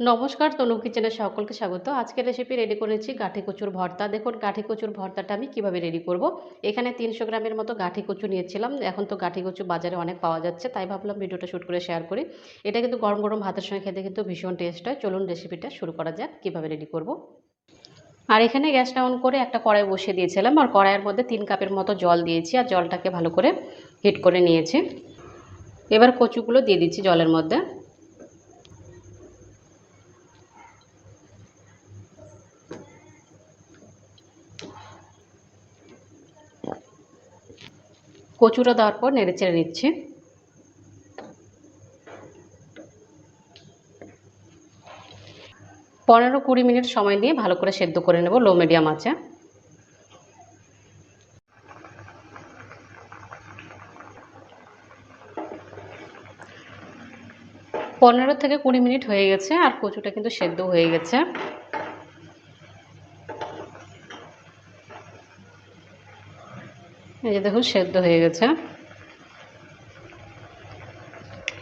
নমস্কার তনু কিচেনে সকলকে স্বাগত। আজকের রেসিপি রেডি করেছি গাঠি কচুর ভর্তা। দেখুন, গাঠি কচুর ভর্তাটা আমি কীভাবে রেডি করব? এখানে তিনশো গ্রামের মতো গাঠি কচু নিয়েছিলাম। এখন তো গাঠি কচু বাজারে অনেক পাওয়া যাচ্ছে, তাই ভাবলাম ভিডিওটা শ্যুট করে শেয়ার করি। এটা কিন্তু গরম গরম ভাতের সঙ্গে খেতে কিন্তু ভীষণ টেস্ট হয়। চলুন রেসিপিটা শুরু করা যাক, কীভাবে রেডি করব। আর এখানে গ্যাসটা অন করে একটা কড়াই বসিয়ে দিয়েছিলাম। আর কড়াইয়ের মধ্যে তিন কাপের মতো জল দিয়েছি আর জলটাকে ভালো করে হিট করে নিয়েছি। এবার কচুগুলো দিয়ে দিচ্ছি জলের মধ্যে। কচুটা দেওয়ার পর নেড়ে চেড়ে নিচ্ছি। পনেরো কুড়ি মিনিট সময় নিয়ে ভালো করে সেদ্ধ করে নেব লো মিডিয়াম আছে পনেরো থেকে কুড়ি মিনিট হয়ে গেছে আর কচুটা কিন্তু সেদ্ধ হয়ে গেছে। এই যে দেখুন, সেদ্ধ হয়ে গেছে।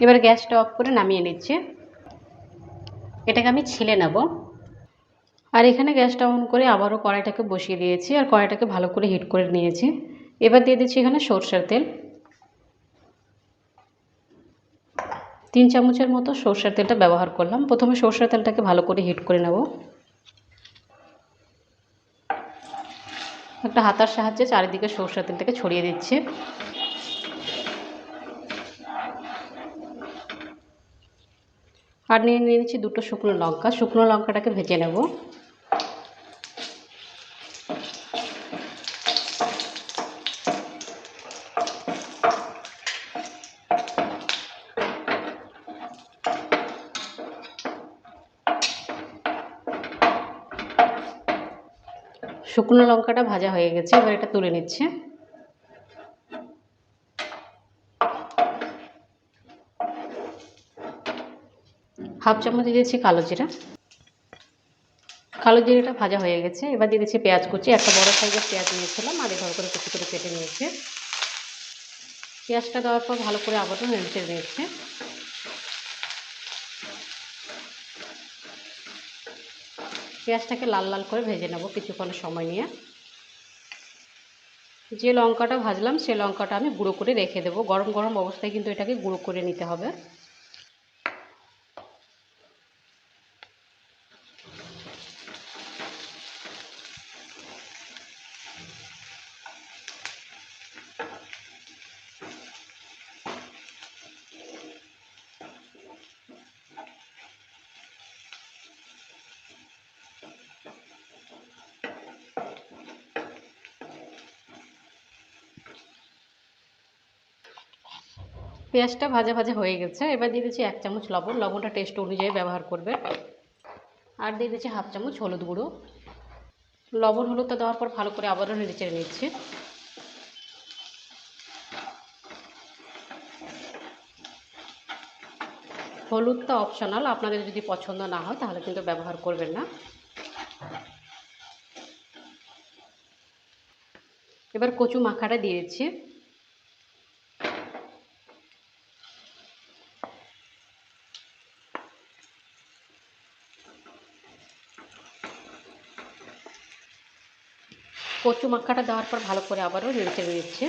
এবার গ্যাসটা অফ করে নামিয়ে নিচ্ছি। এটাকে আমি ছিলে নেব। আর এখানে গ্যাসটা অন করে আবারও কড়াইটাকে বসিয়ে দিয়েছি আর কড়াইটাকে ভালো করে হিট করে নিয়েছি। এবার দিয়ে দিচ্ছি এখানে সর্ষের তেল। তিন চামচের মতো সর্ষের তেলটা ব্যবহার করলাম। প্রথমে সর্ষের তেলটাকে ভালো করে হিট করে নেব। একটা হাতার সাহায্যে চারিদিকে সর্ষের তেলটাকে ছড়িয়ে দিচ্ছি। আর নিয়ে নিয়ে নিচ্ছি দুটো শুকনো লঙ্কা। শুকনো লঙ্কাটাকে ভেজে নেব। শুকনো লঙ্কাটা ভাজা হয়ে গেছে, এবার এটা তুলে নিচ্ছে। হাফ চামচ দিয়ে দিচ্ছি কালো জিরা। কালো জিরাটা ভাজা হয়ে গেছে, এবার দিয়ে দিচ্ছি পেঁয়াজ কুচি। একটা বড় সাইজের পেঁয়াজ নিয়েছিলাম, আর এভাবে করে কুচি করে কেটে নিয়েছে। পেঁয়াজটা দেওয়ার পর ভালো করে আবারও নেড়ে নিয়েছে পেঁয়াজটাকে লাল লাল করে ভেজে নেব কিছুক্ষণ সময় নিয়ে। যে লঙ্কাটা ভাজলাম সে লঙ্কাটা আমি গুঁড়ো করে রেখে দেবো। গরম গরম অবস্থায় কিন্তু এটাকে গুঁড়ো করে নিতে হবে। পেঁয়াজটা ভাজা ভাজা হয়ে গেছে। এবার দিয়ে দিচ্ছি এক চামচ লবণ। লবণটা টেস্ট অনুযায়ী ব্যবহার করবে। আর দিয়ে দিচ্ছি হাফ চামচ হলুদ গুঁড়ো। লবণ হলুদটা দেওয়ার পর ভালো করে আবারও নেড়ে চেড়ে নিচ্ছি। হলুদটা অপশনাল আপনাদের যদি পছন্দ না হয় তাহলে কিন্তু ব্যবহার করবেন না। এবার কচু মাখাটা দিয়ে দিচ্ছি। কচু মাখাটা দেওয়ার পর ভালো করে আবারও নেড়ে নিচ্ছে।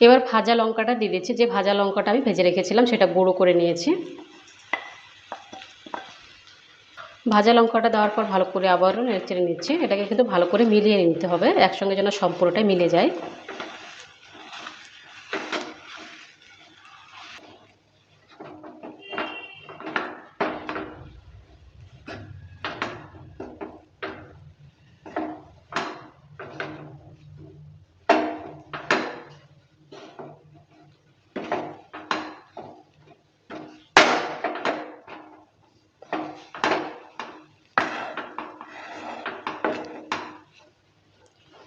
এবার ভাজা লঙ্কাটা দিয়ে দিচ্ছি। যে ভাজা লঙ্কাটা আমি ভেজে রেখেছিলাম, সেটা গুঁড়ো করে নিয়েছি। ভাজা লঙ্কাটা দেওয়ার পর ভালো করে আবারও নেড়ে নিচ্ছি। এটাকে কিন্তু ভালো করে মিলিয়ে নিতে হবে। একসঙ্গে যেন সম্পূর্ণটাই মিলে যায়।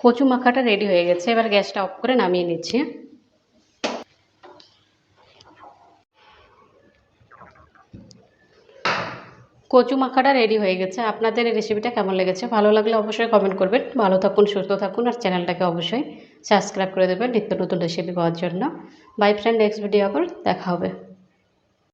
কচু মাখাটা রেডি হয়ে গেছে। এবার গ্যাসটা অফ করে নামিয়ে নিচ্ছি। কচু মাখাটা রেডি হয়ে গেছে। আপনাদের এই রেসিপিটা কেমন লেগেছে? ভালো লাগলে অবশ্যই কমেন্ট করবেন। ভালো থাকুন, সুস্থ থাকুন আর চ্যানেলটাকে অবশ্যই সাবস্ক্রাইব করে দেবেন নিত্য নতুন রেসিপি পাওয়ার জন্য। বাই ফ্রেন্ড নেক্সট ভিডিও আবার দেখা হবে।